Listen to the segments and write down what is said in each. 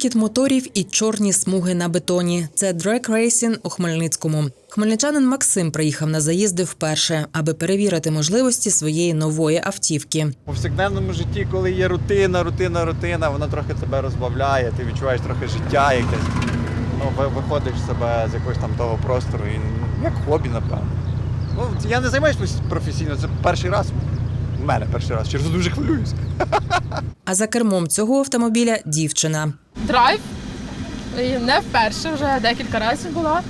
Гуркіт моторів і чорні смуги на бетоні. Це Racing у Хмельницькому. Хмельничанин Максим приїхав на заїзди вперше, аби перевірити можливості своєї нової автівки. У повсякденному житті, коли є рутина, рутина, рутина, вона трохи тебе розбавляє, ти відчуваєш трохи життя якесь. Ну, виходиш з себе з якогось там того простору, і ну, як хобі, напевно. Ну, я не займаюся професійно, це перший раз. У мене перший раз, через дуже хвилююся. А за кермом цього автомобіля дівчина. Драйв. І не вперше, вже декілька разів була.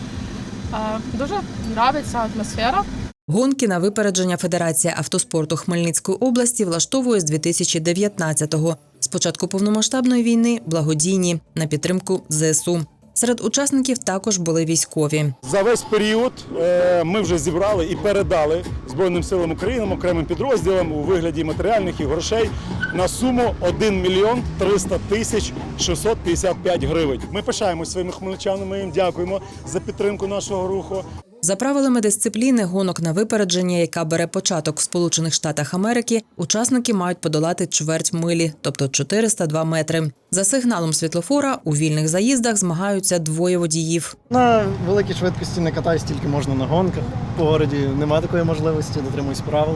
Дуже подобається атмосфера. Гонки на випередження Федерація автоспорту Хмельницької області влаштовує з 2019-го. З початку повномасштабної війни благодійні на підтримку ЗСУ. Серед учасників також були військові. За весь період е, ми вже зібрали і передали Збройним силам України окремим підрозділам у вигляді матеріальних і грошей на суму 1 мільйон 300 тисяч 655 гривень. Ми пишаємось своїми хмельничанами. Ми їм дякуємо за підтримку нашого руху. За правилами дисципліни гонок на випередження, яка бере початок в Сполучених Штатах Америки, учасники мають подолати чверть милі, тобто 402 метри. За сигналом світлофора у вільних заїздах змагаються двоє водіїв. На великій швидкості не катаюсь, тільки можна на гонках. По городі немає такої можливості, дотримуюсь правил.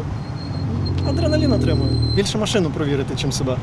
Адреналін отримую. Більше машину провірити, чим себе.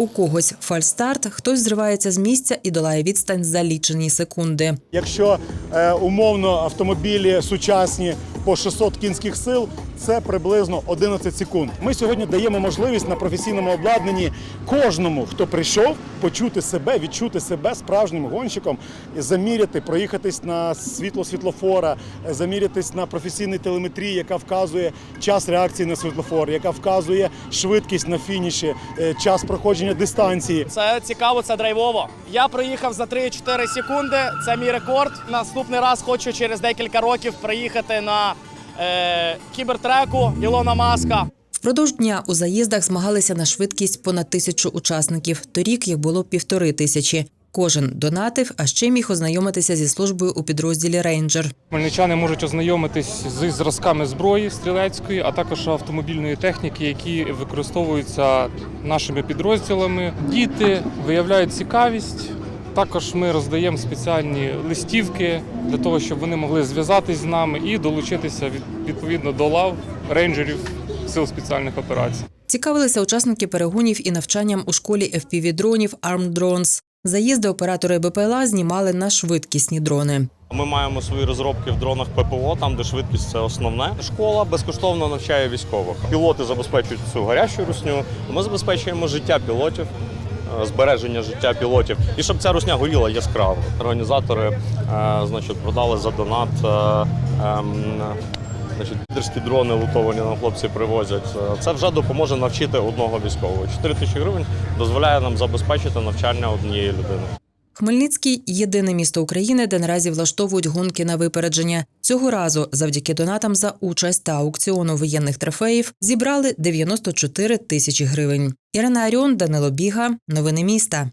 У когось фальстарт, хтось зривається з місця і долає відстань за лічені секунди. Якщо е, умовно автомобілі сучасні по 600 кінських сил, це приблизно 11 секунд. Ми сьогодні даємо можливість на професійному обладнанні кожному, хто прийшов, почути себе, відчути себе справжнім гонщиком, заміряти, проїхатись на світло світлофора, замірятись на професійній телеметрії, яка вказує час реакції на світлофор, яка вказує швидкість на фініші, е, час проходження дистанції. Це цікаво, це драйвово. Я проїхав за 3-4 секунди. Це мій рекорд. Наступний раз хочу через декілька років приїхати на е, кібертреку Ілона Маска. Впродовж дня у заїздах змагалися на швидкість понад тисячу учасників. Торік їх було півтори тисячі. Кожен донатив, а ще міг ознайомитися зі службою у підрозділі Рейнджер. Хмельничани можуть ознайомитись з зразками зброї стрілецької, а також автомобільної техніки, які використовуються нашими підрозділами. Діти виявляють цікавість. Також ми роздаємо спеціальні листівки для того, щоб вони могли зв'язатись з нами і долучитися від- відповідно до лав рейнджерів сил спеціальних операцій. Цікавилися учасники перегонів і навчанням у школі FPV-дронів Armed Drones. Заїзди оператори БПЛА знімали на швидкісні дрони. Ми маємо свої розробки в дронах ППО, там де швидкість це основне. Школа безкоштовно навчає військових. Пілоти забезпечують цю гарячу русню. Ми забезпечуємо життя пілотів, збереження життя пілотів. І щоб ця русня горіла яскраво. Організатори е, значить, продали за донат. е, ем, Значить, лідерські дрони лутовані нам хлопці привозять. Е, Це вже допоможе навчити одного військового. 4 тисячі гривень дозволяє нам забезпечити навчання однієї людини. Хмельницький єдине місто України, де наразі влаштовують гонки на випередження. Цього разу, завдяки донатам за участь та аукціону воєнних трофеїв, зібрали 94 тисячі гривень. Ірина Аріон, Данило Біга. Новини міста.